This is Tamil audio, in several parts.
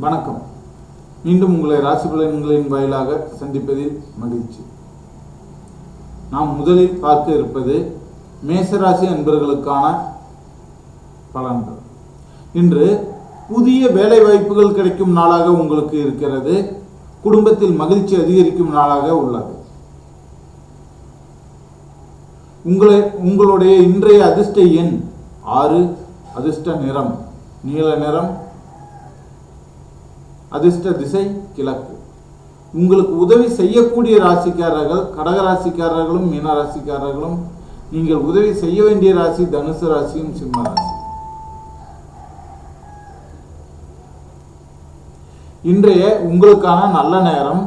வணக்கம். மீண்டும் உங்களை ராசி பலன்களின் வாயிலாக சந்திப்பதில் மகிழ்ச்சி. நாம் முதலில் பார்க்க இருப்பது மேசராசி அன்பர்களுக்கான பலன்கள். இன்று புதிய வேலை வாய்ப்புகள் கிடைக்கும் நாளாக உங்களுக்கு இருக்கிறது. குடும்பத்தில் மகிழ்ச்சி அதிகரிக்கும் நாளாக உள்ளது. உங்களை உங்களுடைய இன்றைய அதிர்ஷ்ட எண் ஆறு. அதிர்ஷ்ட நிறம் நீல நிறம் அதிர்ஷ்ட திசை கிழக்கு. உங்களுக்கு உதவி செய்யக்கூடிய ராசிக்காரர்கள் கடக ராசிக்காரர்களும் மீன ராசிக்காரர்களும் நீங்கள் உதவி செய்ய வேண்டிய ராசி தனுசு ராசியும் சிம்ம ராசி. இன்றைய உங்களுக்கான நல்ல நேரம்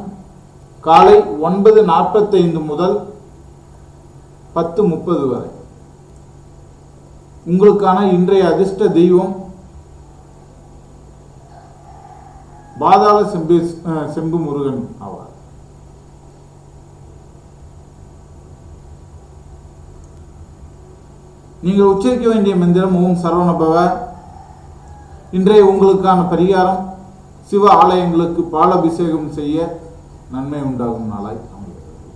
காலை ஒன்பது நாற்பத்தைந்து முதல் பத்து முப்பது வரை. உங்களுக்கான இன்றைய அதிர்ஷ்ட தெய்வம் பாதாள செம்பு செம்பு முருகன் ஆவார். நீங்கள் உச்சரிக்க வேண்டிய மந்திரம் ஓம் சரவணபவ. இன்றைய உங்களுக்கான பரிகாரம் சிவ ஆலயங்களுக்கு பாலபிஷேகம் செய்ய நன்மை உண்டாகும் நாளாய் அமைகிறது.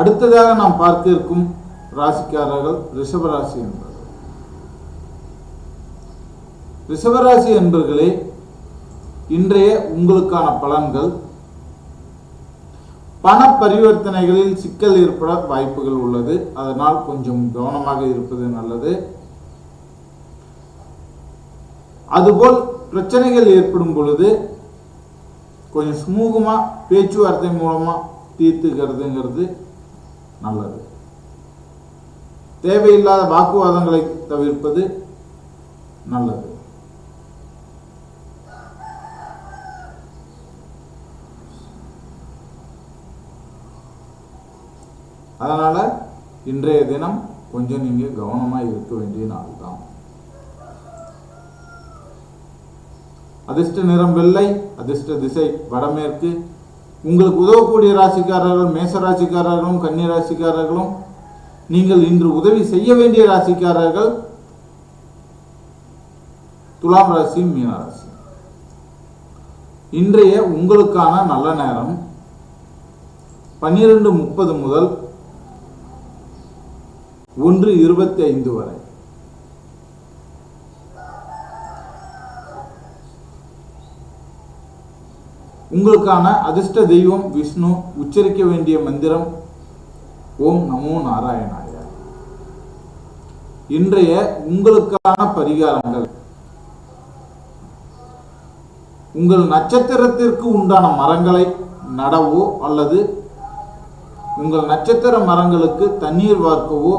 அடுத்ததாக நாம் பார்க்க இருக்கும் ராசிக்காரர்கள் ரிஷபராசி என்பது ரிஷபராசி என்பர்களே இன்றைய உங்களுக்கான பலன்கள். பண பரிவர்த்தனைகளில் சிக்கல் ஏற்பட வாய்ப்புகள் உள்ளது. அதனால் கொஞ்சம் கவனமாக இருப்பது நல்லது. அதுபோல் பிரச்சனைகள் ஏற்படும் பொழுது கொஞ்சம் சுமூகமா பேச்சுவார்த்தை மூலமா தீர்த்துக்கிறதுங்கிறது நல்லது. தேவையில்லாத வாக்குவாதங்களை தவிர்ப்பது நல்லது. அதனால் இன்றைய தினம் கொஞ்சம் நீங்கள் கவனமாக இருக்க வேண்டிய நாள் தான். அதிர்ஷ்ட நிறம் வெள்ளை அதிர்ஷ்ட திசை வடமேற்கு. உங்களுக்கு உதவக்கூடிய ராசிக்காரர்கள் மேச ராசிக்காரர்களும் கன்னி ராசிக்காரர்களும் நீங்கள் இன்று உதவி செய்ய வேண்டிய ராசிக்காரர்கள் துலாம் ராசி மீனராசி இன்றைய உங்களுக்கான நல்ல நேரம் பன்னிரண்டு முப்பது முதல் ஒன்று இருபத்தி ஐந்து வரை. உங்களுக்கான அதிர்ஷ்ட தெய்வம் விஷ்ணு உச்சரிக்க வேண்டிய மந்திரம் ஓம் நமோ நாராயணாய. இன்றைய உங்களுக்கான பரிகாரங்கள். உங்கள் நட்சத்திரத்திற்கு உண்டான மரங்களை நடவோ அல்லது உங்கள் நட்சத்திர மரங்களுக்கு தண்ணீர் வார்க்கவோ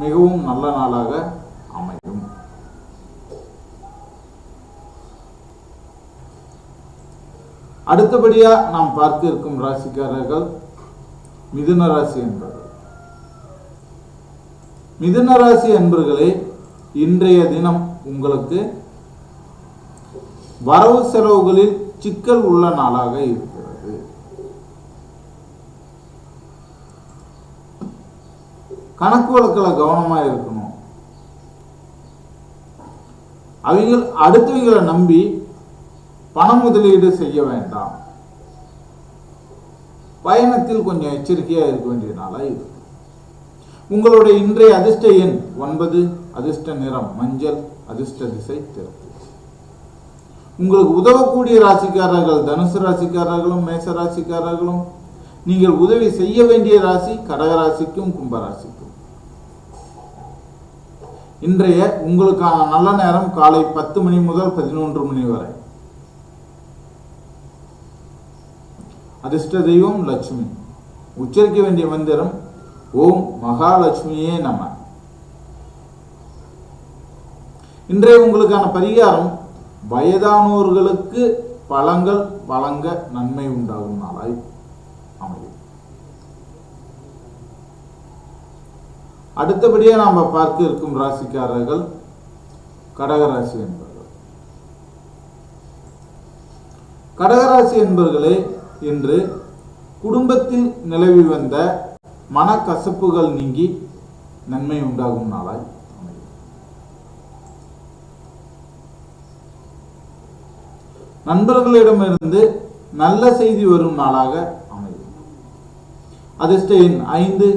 மிகவும் நல்ல நாளாக அமையும். அடுத்தபடியாக நாம் பார்த்திருக்கும் ராசிக்காரர்கள் மிதுன ராசி என்பது. மிதுன ராசி என்பர்களே இன்றைய தினம் உங்களுக்கு வரவு செலவுகளில் சிக்கல் உள்ள நாளாக இருக்கும். கணக்கு வழக்கில் கவனமாக இருக்கணும். அவங்க அடுத்தவங்களை நம்பி பண முதலீடு செய்ய வேண்டாம். பயணத்தில் கொஞ்சம் எச்சரிக்கையாக இருக்க வேண்டிய நாளாக இருக்கு உங்களுடைய இன்றைய அதிர்ஷ்ட எண் ஒன்பது அதிர்ஷ்ட நிறம் மஞ்சள் அதிர்ஷ்ட திசை திறப்பு. உங்களுக்கு உதவக்கூடிய ராசிக்காரர்கள் தனுசு ராசிக்காரர்களும் மேச ராசிக்காரர்களும் நீங்கள் உதவி செய்ய வேண்டிய ராசி கடகராசிக்கும் கும்பராசிக்கும். இன்றைய உங்களுக்கான நல்ல நேரம் காலை பத்து மணி முதல் பதினொன்று மணி வரை. அதிர்ஷ்ட தெய்வம் லட்சுமி. உச்சரிக்க வேண்டிய மந்திரம் ஓம் மகாலட்சுமியே நம. இன்றைய உங்களுக்கான பரிகாரம் வயதானோர்களுக்கு பழங்கள் வழங்க நன்மை உண்டாகும் நாளாய் அமையும் அடுத்தபடியாக நாம் பார்க்க இருக்கும் ராசிக்காரர்கள் கடகராசி என்பவர்கள் கடகராசி என்பவர்களே இன்று குடும்பத்தில் நிலவி வந்த மனக்கசப்புகள் நீங்கி நன்மை உண்டாகும் நாளாய் நண்பர்களிடமிருந்து நல்ல செய்தி வரும் நாளாக அமையும். அதிர்ஷ்ட எண் ஐந்து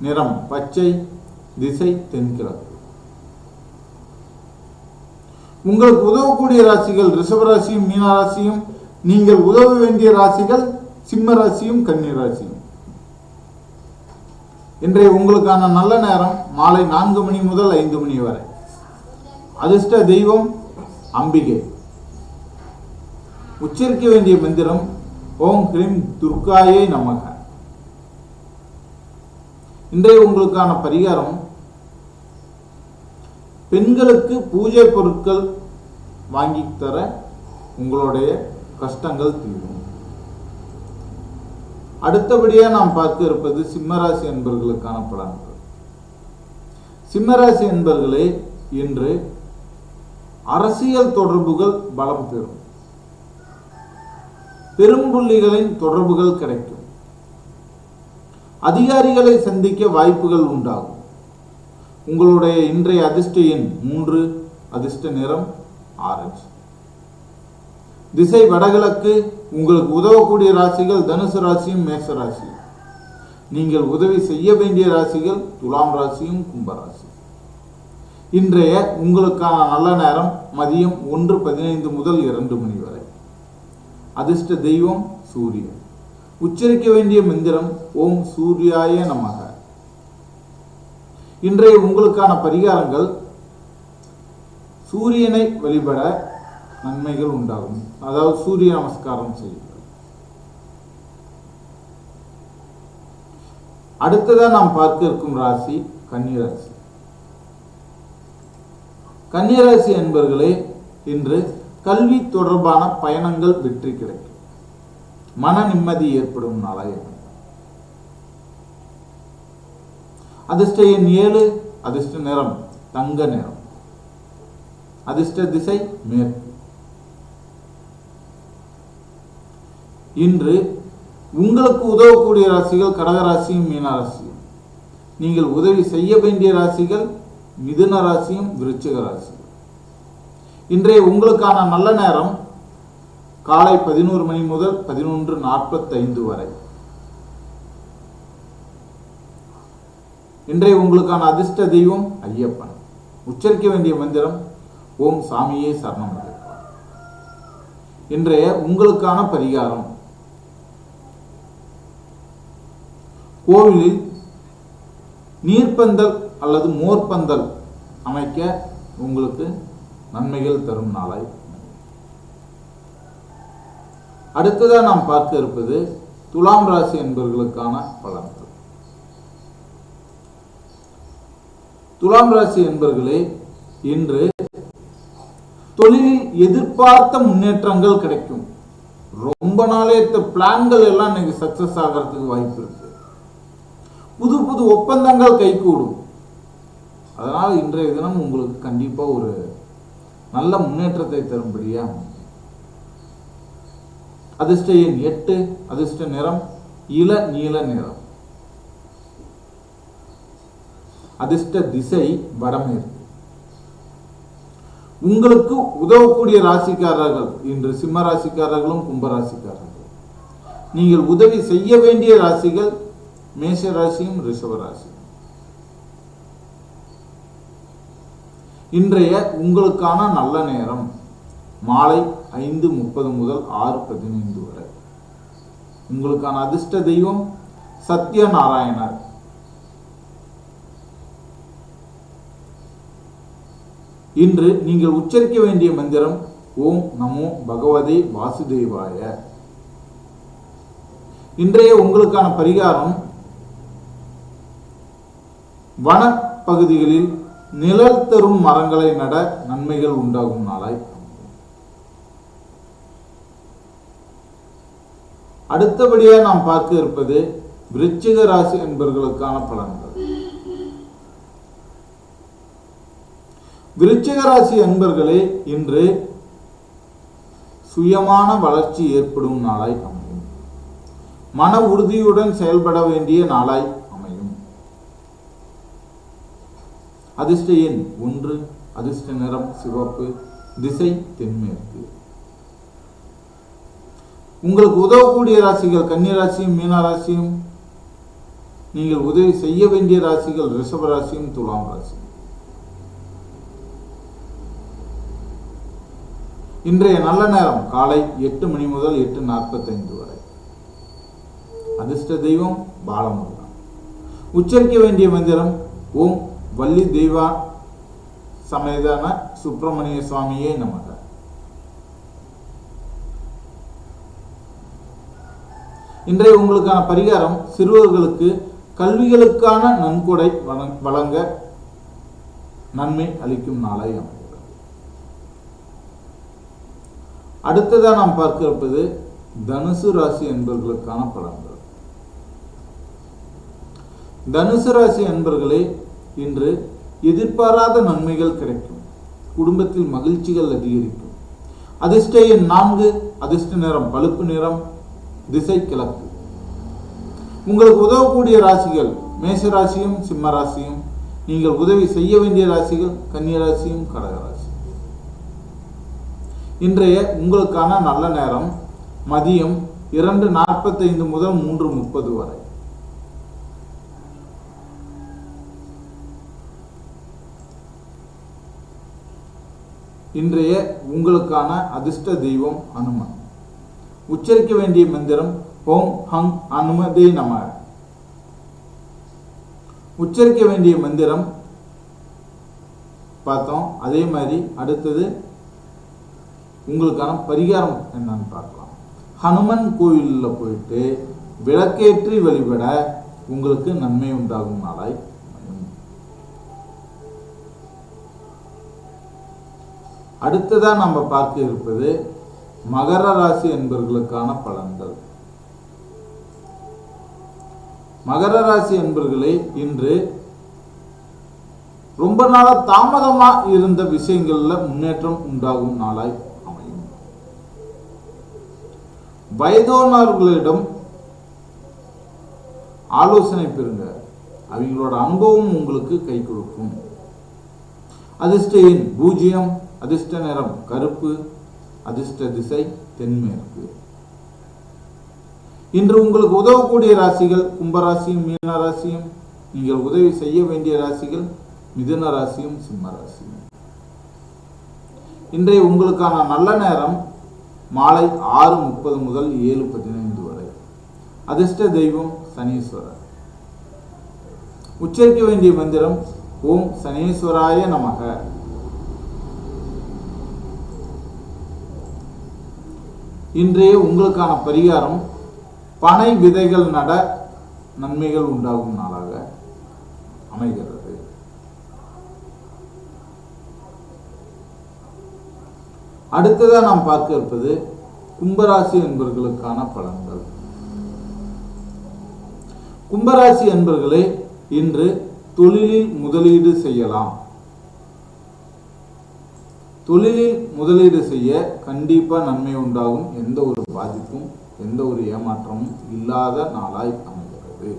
நிறம் பச்சை திசை தென்கிழக்கு. உங்களுக்கு உதவக்கூடிய ராசிகள் ரிஷபராசியும் மீனராசியும் நீங்கள் உதவ வேண்டிய ராசிகள் சிம்ம ராசியும் கன்னி ராசியும். இன்றைய உங்களுக்கான நல்ல நேரம் மாலை நான்கு மணி முதல் ஐந்து மணி வரை. அதிர்ஷ்ட தெய்வம் அம்பிகை. உச்சரிக்க வேண்டிய மந்திரம் ஓம் ஹ்ரீம் துர்காயை நமக. இன்றைய உங்களுக்கான பரிகாரம் பெண்களுக்கு பூஜை பொருட்கள் வாங்கி தர உங்களுடைய கஷ்டங்கள் தீரும். அடுத்தபடியாக நாம் பார்க்க இருப்பது சிம்மராசி என்பர்களுக்கான பலன்கள். சிம்மராசி என்பர்களே இன்று அரசியல் தொடர்புகள் பலம் பெறும். பெரும்புள்ளிகளின் தொடர்புகள் கிடைக்கும். அதிகாரிகளை சந்திக்க வாய்ப்புகள் உண்டாகும். உங்களுடைய இன்றைய அதிர்ஷ்ட எண் மூன்று அதிர்ஷ்ட நிறம் ஆரஞ்சு. திசை வடகிழக்கு உங்களுக்கு உதவக்கூடிய ராசிகள் தனுசு ராசியும் மேச ராசி நீங்கள் உதவி செய்ய வேண்டிய ராசிகள் துலாம் ராசியும் கும்பராசி இன்றைய உங்களுக்கான நல்ல நேரம் மதியம் ஒன்று பதினைந்து முதல் இரண்டு மணி வரை. அதிர்ஷ்ட தெய்வம் சூரியன். உச்சரிக்க வேண்டிய மந்திரம் ஓம் சூர்யாய நமக. இன்றைய உங்களுக்கான பரிகாரங்கள் சூரியனை வழிபட நன்மைகள் உண்டாகும். அதாவது சூரிய நமஸ்காரம் செய்யுங்கள். அடுத்ததா நாம் பார்க்க இருக்கும் ராசி கன்னிராசி. கன்னிராசி என்பர்களே இன்று கல்வி தொடர்பான பயணங்கள் வெற்றி கிடைக்கும். மன நிம்மதி ஏற்படும் நாளாக இருக்கும். அதிர்ஷ்ட எண் ஏழு அதிர்ஷ்ட நிறம் தங்க நிறம். அதிர்ஷ்ட திசை மேற்கு. இன்று உங்களுக்கு உதவக்கூடிய ராசிகள் கடகராசியும் மீனராசியும். நீங்கள் உதவி செய்ய வேண்டிய ராசிகள் மிதுன ராசியும் விருச்சிக ராசியும். இன்றைய உங்களுக்கான நல்ல நேரம் காலை பதினோரு மணி முதல் பதினொன்று நாற்பத்தைந்து வரை. இன்றைய உங்களுக்கான அதிர்ஷ்ட தெய்வம் ஐயப்பன். உச்சரிக்க வேண்டிய மந்திரம் ஓம் சாமியே சரணம் இன்றைய உங்களுக்கான பரிகாரம். கோவிலில் நீர்ப்பந்தல் அல்லது மோர்பந்தல் அமைக்க உங்களுக்கு நன்மைகள் தரும் நாளாய். அடுத்ததாக நாம் பார்க்க இருப்பது துலாம் ராசி என்பவர்களுக்கான பலன்கள். துலாம் ராசி என்பர்களே இன்று தொழிலில் எதிர்பார்த்த முன்னேற்றங்கள் கிடைக்கும். ரொம்ப நாளே பிளான்கள் எல்லாம் இன்னைக்கு சக்சஸ் ஆகிறதுக்கு வாய்ப்பு இருக்கு. புது புது ஒப்பந்தங்கள் கைகூடும். அதனால் இன்றைய தினம் உங்களுக்கு கண்டிப்பா ஒரு நல்ல முன்னேற்றத்தை தரும்படியாக அதிர்ஷ்ட எண் எட்டு அதிர்ஷ்ட நிறம் இள நீல நிறம். அதிர்ஷ்ட திசை வடமேற்கு உங்களுக்கு உதவக்கூடிய ராசிக்காரர்கள் இன்று சிம்ம ராசிக்காரர்களும் கும்ப ராசிக்காரர்கள் நீங்கள் உதவி செய்ய வேண்டிய ராசிகள் மேஷ ராசியும் ரிஷப ராசியும். இன்றைய உங்களுக்கான நல்ல நேரம் மாலை ஐந்து முப்பது முதல் ஆறு பதினைந்து வரை. உங்களுக்கான அதிர்ஷ்ட தெய்வம் சத்யநாராயணர் இன்று நீங்கள் உச்சரிக்க வேண்டிய மந்திரம் ஓம் நமோ பகவதே வாசுதேவாய. இன்றைய உங்களுக்கான பரிகாரம் வனப்பகுதிகளில் நிழல் தரும் மரங்களை நட நன்மைகள் உண்டாகும் நாளாய். அடுத்தபடியாக நாம் பார்க்க இருப்பது விருச்சிக ராசி என்பவர்களுக்கான பலன்கள். விருச்சிக ராசி என்பர்களே இன்று சுயமான வளர்ச்சி ஏற்படும் நாளாய் அமையும். மன உறுதியுடன் செயல்பட வேண்டிய நாளாய் அமையும். அதிர்ஷ்ட எண் ஒன்று அதிர்ஷ்ட நிறம் சிவப்பு திசை தென்மேற்கு. உங்களுக்கு உதவக்கூடிய ராசிகள் கன்னி ராசியும் மீன ராசியும் நீங்கள் உதவி செய்ய வேண்டிய ராசிகள் ரிஷப ராசியும் துலாம் ராசி இன்றைய நல்ல நேரம் காலை எட்டு மணி முதல் எட்டு நாற்பத்தைந்து வரை. அதிர்ஷ்ட தெய்வம் பாலமுருகன். உச்சரிக்க வேண்டிய மந்திரம் ஓம் வள்ளி தெய்வா சமேதான சுப்பிரமணிய சுவாமியே நமக. இன்றைய உங்களுக்கான பரிகாரம் சிறுவர்களுக்கு கல்விகளுக்கான நன்கொடை வழங்க- வழங்க நன்மை அளிக்கும் நாளாய் அமைகிறது. அடுத்ததா நாம் பார்க்க இருப்பது தனுசு ராசி என்பவர்களுக்கான பலன்கள். தனுசு ராசி என்பர்களே இன்று எதிர்பாராத நன்மைகள் கிடைக்கும். குடும்பத்தில் மகிழ்ச்சிகள் அதிகரிக்கும். அதிர்ஷ்ட எண் நான்கு அதிர்ஷ்ட நிறம் பழுப்பு நிறம் திசை கிழக்கு உங்களுக்கு உதவக்கூடிய ராசிகள் மேஷ ராசியும் சிம்ம ராசியும் நீங்கள் உதவி செய்ய வேண்டிய ராசிகள் கன்னியராசியும் கடகராசி கடக ராசி இன்றைய உங்களுக்கான நல்ல நேரம் மதியம் இரண்டு நாற்பத்தைந்து முதல் மூன்று முப்பது வரை. இன்றைய உங்களுக்கான அதிர்ஷ்ட தெய்வம் அனுமன். உச்சரிக்க வேண்டிய மந்திரம் ஓம் ஹங் அனுமதே நம. உச்சரிக்க வேண்டிய மந்திரம் பார்த்தோம். அதே மாதிரி அடுத்தது உங்களுக்கான பரிகாரம் என்னன்னு பார்க்கலாம். ஹனுமன் கோயிலில் போயிட்டு விளக்கேற்றி வழிபட உங்களுக்கு நன்மை உண்டாகும் நாளாய் அடுத்ததாக அடுத்ததா நம்ம பார்க்க இருப்பது மகர ராசி என்பவர்களுக்கான பலன்கள். மகர ராசி என்பர்களே இன்று ரொம்ப நாளா தாமதமா இருந்த விஷயங்கள்ல முன்னேற்றம் உண்டாகும் நாளாய் அமையும். வயதானவர்களிடம் ஆலோசனை பெறுங்க. அவங்களோட அனுபவம் உங்களுக்கு கை கொடுக்கும். அதிர்ஷ்ட எண் பூஜ்ஜியம் அதிர்ஷ்ட நிறம் கருப்பு அதிர்ஷ்ட திசை தென்மேற்கு. இன்று உங்களுக்கு உதவக்கூடிய ராசிகள் கும்பராசியும் மீன ராசியும் நீங்கள் உதவி செய்ய வேண்டிய ராசிகள் மிதுன ராசியும் சிம்ம ராசியும் இன்றைய உங்களுக்கான நல்ல நேரம் மாலை ஆறு முப்பது முதல் ஏழு பதினைந்து வரை. அதிர்ஷ்ட தெய்வம் சனீஸ்வரர். உச்சரிக்க வேண்டிய மந்திரம் ஓம் சனீஸ்வராய நமக. இன்றைய உங்களுக்கான பரிகாரம் பனை விதைகள் நட நன்மைகள் உண்டாகும் நாளாக அமைகிறது. அடுத்ததா நாம் பார்க்க இருப்பது கும்பராசி என்பவர்களுக்கான பலன்கள். கும்பராசி என்பர்களே இன்று தொழிலில் முதலீடு செய்யலாம். தொழிலில் முதலீடு செய்ய கண்டிப்பா நன்மை உண்டாகும். எந்த ஒரு பாதிப்பும் எந்த ஒரு ஏமாற்றமும் இல்லாத நாளாய் அமைகிறது.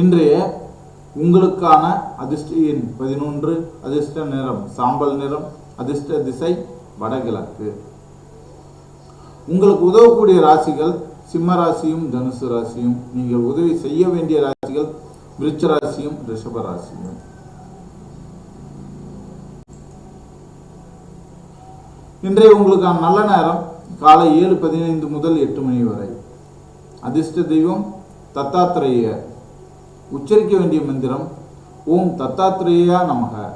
இன்றைய உங்களுக்கான அதிர்ஷ்ட எண் பதினொன்று அதிர்ஷ்ட நிறம் சாம்பல் நிறம் அதிர்ஷ்ட திசை வடகிழக்கு. உங்களுக்கு உதவக்கூடிய ராசிகள் சிம்ம ராசியும் தனுசு ராசியும். நீங்கள் உதவி செய்ய வேண்டிய ராசிகள் விருச்சராசியும் ரிஷபராசியும். இன்றைய உங்களுக்கான நல்ல நேரம் காலை ஏழு பதினைந்து முதல் எட்டு மணி வரை. அதிர்ஷ்ட தெய்வம் தத்தாத்திரேய. உச்சரிக்க வேண்டிய மந்திரம் ஓம் தத்தாத்திரேயா நமக.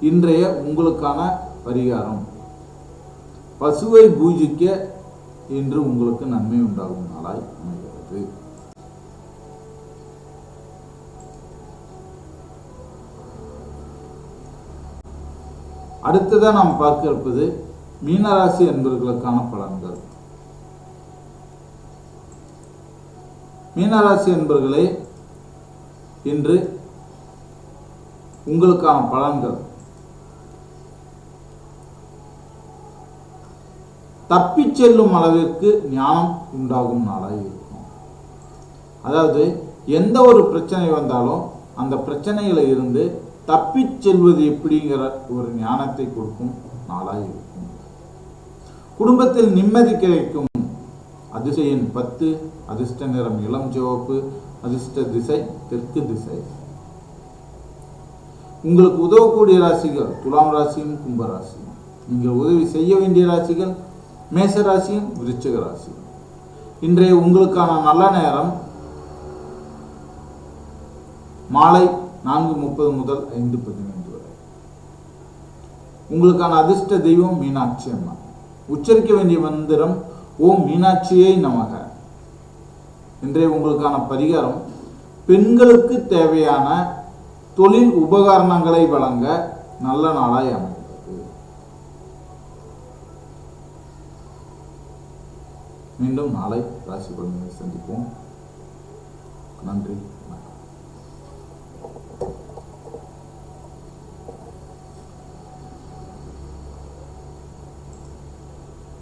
இன்றைய உங்களுக்கான பரிகாரம். பசுவை பூஜிக்க இன்று உங்களுக்கு நன்மை உண்டாகும் நாளாய் அமைகிறது. அடுத்ததா நாம் பார்க்க இருப்பது மீனராசி என்பவர்களுக்கான பலன்கள். மீனராசி என்பவர்களே இன்று உங்களுக்கான பலன்கள். தப்பிச் செல்லும் அளவிற்கு ஞானம் உண்டாகும் நாளாக இருக்கும். அதாவது எந்த ஒரு பிரச்சனை வந்தாலும் அந்த பிரச்சனையில இருந்து தப்பிச் செல்வது எப்படிங்கிற ஒரு ஞானத்தை கொடுக்கும் நாளாக இருக்கும். குடும்பத்தில் நிம்மதி கிடைக்கும். அதிசயன் பத்து அதிர்ஷ்ட நிறம் இளம் சிவப்பு அதிர்ஷ்ட திசை தெற்கு திசை. உங்களுக்கு உதவக்கூடிய ராசிகள் துலாம் ராசியும் கும்ப ராசியும். நீங்கள் உதவி செய்ய வேண்டிய ராசிகள் மேச ராசியும் விருச்சக ராசியும். இன்றைய உங்களுக்கான நல்ல நேரம் மாலை நான்கு முப்பது முதல் ஐந்து பதினைந்து வரை. உங்களுக்கான அதிர்ஷ்ட தெய்வம் மீனாட்சி அம்மா. உச்சரிக்க வேண்டிய மந்திரம் ஓம் மீனாட்சியை நமக இன்றைய உங்களுக்கான பரிகாரம் பெண்களுக்கு தேவையான தொழில் உபகரணங்களை வழங்க நல்ல நாளாய் அமைகிறது மீண்டும் நாளை ராசி பலன்களை சந்திப்போம். நன்றி.